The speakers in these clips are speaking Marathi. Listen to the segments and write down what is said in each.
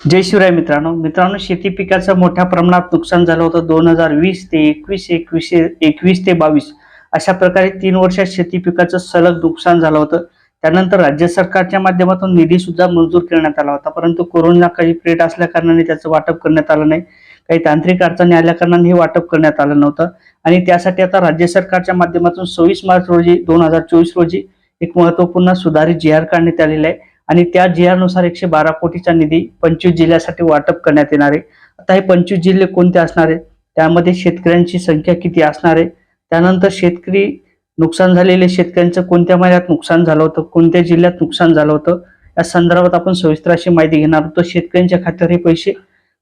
जय शिवराय मित्रांनो. मित्रांनो शेती पिकाचं मोठ्या प्रमाणात नुकसान झालं होतं दोन हजार वीस ते एकवीस एकवीस एकवीस ते बावीस. अशा प्रकारे तीन वर्षात शेती पिकाचं सलग नुकसान झालं होतं. त्यानंतर राज्य सरकारच्या माध्यमातून निधी सुद्धा मंजूर करण्यात आला होता. परंतु कोरोना काही पिरियड असल्या कारणाने त्याचं वाटप करण्यात आलं नाही. काही तांत्रिक अडचणी आल्या कारणाने हे वाटप करण्यात आलं नव्हतं. आणि त्यासाठी आता राज्य सरकारच्या माध्यमातून सव्वीस मार्च रोजी दोन हजार चोवीस रोजी एक महत्त्वपूर्ण सुधारित जी आर काढण्यात आलेला आहे. आणि त्या जिल्ह्यानुसार एकशे बारा कोटीचा निधी पंचवीस जिल्ह्यासाठी वाटप करण्यात येणार आहे. आता हे पंचवीस जिल्हे कोणते असणार आहे? त्यामध्ये शेतकऱ्यांची संख्या किती असणार आहे? त्यानंतर शेतकरी नुकसान झालेले शेतकऱ्यांचं कोणत्या महिन्यात नुकसान झालं होतं? कोणत्या जिल्ह्यात नुकसान झालं होतं? या संदर्भात आपण सविस्तर अशी माहिती घेणार होतो शेतकऱ्यांच्या खात्यावर हे पैसे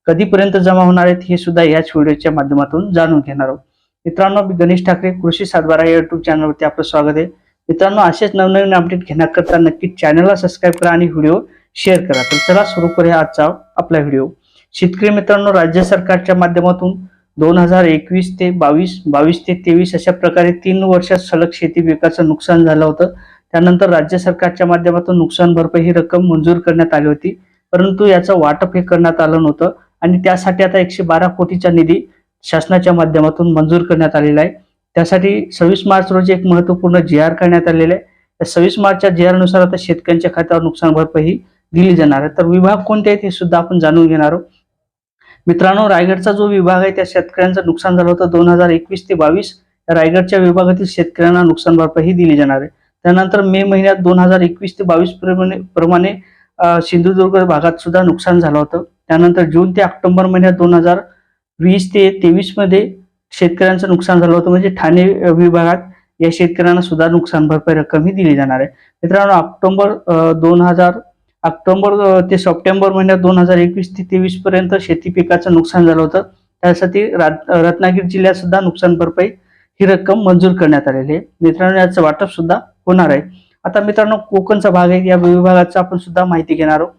कधीपर्यंत जमा होणार आहेत हे सुद्धा याच व्हिडिओच्या माध्यमातून जाणून घेणार आहोत. मित्रांनो मी गणेश ठाकरे कृषी सातबारा या युट्यूब चॅनलवरती आपलं स्वागत आहे. मित्रांनो असेच नवनवीन अपडेट घेण्याकरता नक्की चॅनलला सबस्क्राईब करा आणि व्हिडिओ शेअर करा. तर चला सुरू करूया आजचा आपला व्हिडिओ शेतकरी मित्रांनो राज्य सरकारच्या माध्यमातून दोन हजार एकवीस ते बावीस बावीस ते तेवीस अशा प्रकारे तीन वर्षात सलग शेती पिकाचं नुकसान झालं होतं. त्यानंतर राज्य सरकारच्या माध्यमातून नुकसान भरपाई ही रक्कम मंजूर करण्यात आली होती. परंतु याचं वाटप हे करण्यात आलं नव्हतं आणि त्यासाठी आता एकशे बारा कोटीचा निधी शासनाच्या माध्यमातून मंजूर करण्यात आलेला आहे. त्यासाठी सव्वीस मार्च रोजी एक महत्त्वपूर्ण जी आर करण्यात आलेले आहे. त्या सव्वीस मार्चच्या जी आरनुसार आता शेतकऱ्यांच्या खात्यावर नुकसान भरपाई दिली जाणार आहे. तर विभाग कोणते आहेत हे सुद्धा आपण जाणून घेणार आहोत. मित्रांनो रायगडचा जो विभाग आहे त्या शेतकऱ्यांचं नुकसान झालं होतं दोन हजार एकवीस ते बावीस. रायगडच्या विभागातील शेतकऱ्यांना नुकसान भरपाई दिली जाणार आहे. त्यानंतर मे महिन्यात दोन हजार एकवीस ते बावीस प्रमाणे प्रमाणे सिंधुदुर्ग भागात सुद्धा नुकसान झालं होतं. त्यानंतर जून ते ऑक्टोबर महिन्यात दोन हजार वीस ते तेवीसमध्ये शेतकऱ्यांचं नुकसान झालं होतं. म्हणजे ठाणे विभागात या शेतकऱ्यांना सुद्धा नुकसान भरपाई रक्कम ही दिली जाणार आहे. मित्रांनो ऑक्टोबर दोन हजार ऑक्टोबर ते सप्टेंबर महिन्यात दोन हजार एकवीस ते तेवीस पर्यंत शेती पिकाचं नुकसान झालं होतं. त्यासाठी रत्नागिरी जिल्ह्यात सुद्धा नुकसान भरपाई ही रक्कम मंजूर करण्यात आलेली आहे. मित्रांनो याचं वाटप सुद्धा होणार आहे. आता मित्रांनो कोकणचा भाग आहे. या विभागाचा आपण सुद्धा माहिती घेणार आहोत.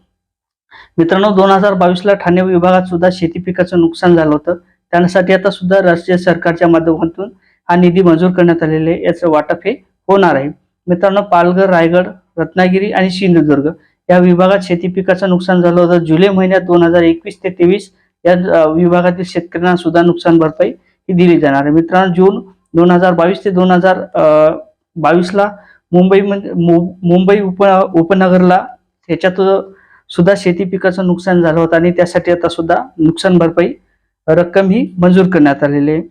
मित्रांनो दोन हजार बावीसला ठाणे विभागात सुद्धा शेती पिकाचं नुकसान झालं होतं. त्यासाठी आता सुद्धा राष्ट्रीय सरकारच्या माध्यमातून हा निधी मंजूर करण्यात आलेला आहे याचं वाटप हे होणार आहे. मित्रांनो पालघर रायगड रत्नागिरी आणि सिंधुदुर्ग या विभागात शेती पिकाचं नुकसान झालं होतं. जुलै महिन्यात दोन हजार एकवीस ते तेवीस या विभागातील शेतकऱ्यांना सुद्धा नुकसान भरपाई ही दिली जाणार आहे. मित्रांनो जून दोन हजार बावीस ते दोन हजार बावीसला मुंबई मुंबई उप उपनगरला ह्याच्यात सुद्धा शेती पिकाचं नुकसान झालं होतं आणि त्यासाठी आता सुद्धा नुकसान भरपाई रक्कम ही मंजूर करण्यात आलेली आहे.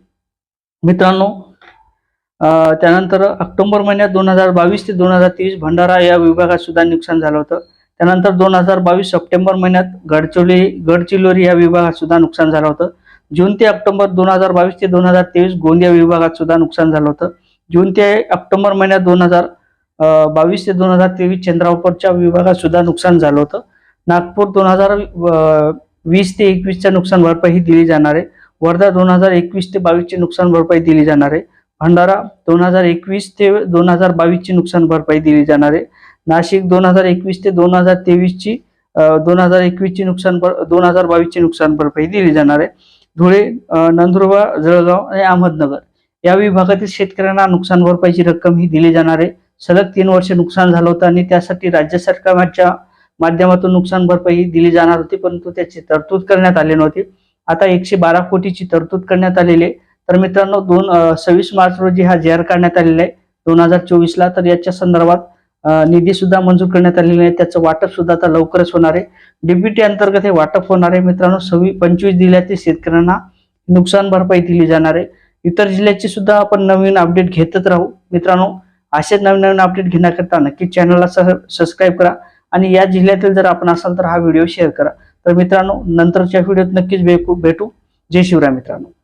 मित्रांनो त्यानंतर ऑक्टोबर महिन्यात दोन हजार बावीस ते दोन हजार तेवीस भंडारा या विभागात सुद्धा नुकसान झालं होतं. त्यानंतर दोन हजार बावीस सप्टेंबर महिन्यात गडचिरोली गडचिरोली या विभागात सुद्धा नुकसान झालं होतं. जून ते ऑक्टोबर दोन हजार बावीस ते दोन हजार तेवीस गोंदिया विभागात सुद्धा नुकसान झालं होतं. जून ते ऑक्टोबर महिन्यात दोन हजार बावीस ते दोन हजार तेवीस चंद्रापूरच्या विभागात सुद्धा नुकसान झालं होतं. नागपूर दोन हजार वीस ते एकवीसच्या नुकसान भरपाई ही दिली जाणार आहे. वर्धा दोन हजार एकवीस ते बावीसची नुकसान भरपाई दिली जाणार आहे. भंडारा दोन हजार एकवीस ते दोन हजार बावीसची नुकसान भरपाई दिली जाणार आहे. नाशिक दोन हजार एकवीस ते दोन हजार तेवीसची दोन हजार एकवीसची नुकसान भर दोन हजार बावीसची नुकसान भरपाई दिली जाणार आहे. धुळे नंदुरबार जळगाव आणि अहमदनगर या विभागातील शेतकऱ्यांना नुकसान भरपाईची रक्कम ही दिली जाणार आहे. सलग तीन वर्ष नुकसान झालं होतं आणि त्यासाठी राज्य सरकारच्या माध्यमातून नुकसान भरपाई दिली जाणार होती परंतु त्याची तरतूद करण्यात आली नव्हती. आता एकशे बारा कोटीची तरतूद करण्यात आलेली आहे. तर मित्रांनो दोन सव्वीस मार्च रोजी हा जाहीर करण्यात काढण्यात आलेला आहे. दोन हजार चोवीसला तर याच्या संदर्भात निधी सुद्धा मंजूर करण्यात आलेला आहे त्याचं वाटप सुद्धा आता लवकरच होणार आहे. डीबीटी अंतर्गत हे वाटप होणार आहे. मित्रांनो सव्वीस पंचवीस जिल्ह्यातील शेतकऱ्यांना नुकसान भरपाई दिली जाणार आहे. इतर जिल्ह्याची सुद्धा आपण नवीन अपडेट घेतच राहू. मित्रांनो असेच नवीन नवीन अपडेट घेण्याकरता नक्की चॅनलला सबस्क्राईब करा. आणि या जिल्ह्यातील जर आपण असाल तर हा व्हिडिओ शेअर करा. तर मित्रांनो नंतरच्या व्हिडिओत नक्कीच भेटू भेटू. जय शिवराय मित्रांनो.